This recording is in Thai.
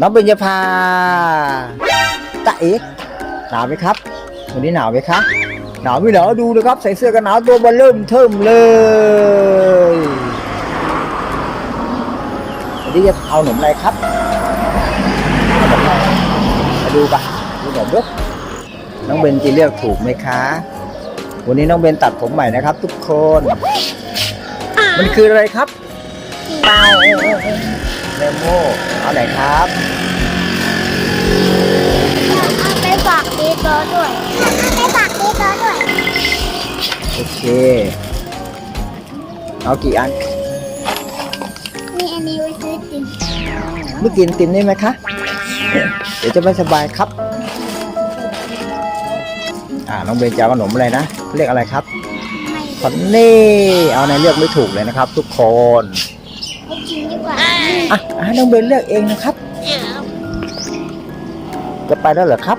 น้องเบญจพาตะเอกหนาวไหมครับ วันนี้หนาวไหมคะหนาวไม่หนาวดูนะครับ ใส่เสื้อกันหนาวตัวบอลเริ่มเทิมเลยวันนี้จะเอาขนมอะไรครับมาดูปะดูขนมด้วยน้องเบนจะเลือกถูกไหมคะ วันนี้น้องเบนตัดผมใหม่นะครับ ทุกคน มันคืออะไรครับเปา เลโมเอาไหนครับเอาไปฝากดีโตด้วยเอาไปฝากดีโตด้วย โอเค เอากี่อัน มีอันนี้ไว้ซื้อติ่มไม่กินติมได้ไหมคะ เดี๋ยวจะไม่สบายครับ อ่า น้องเบนจะเอาขนมอะไรนะ เรียกอะไรครับ ไม่ คอนเน่ เอาไหนเลือกไม่ถูกเลยนะครับทุกคน ให้กินดีกว่าอะให้น้องเบนเลือกเองนะครับ จะไปแล้วเหรอครับ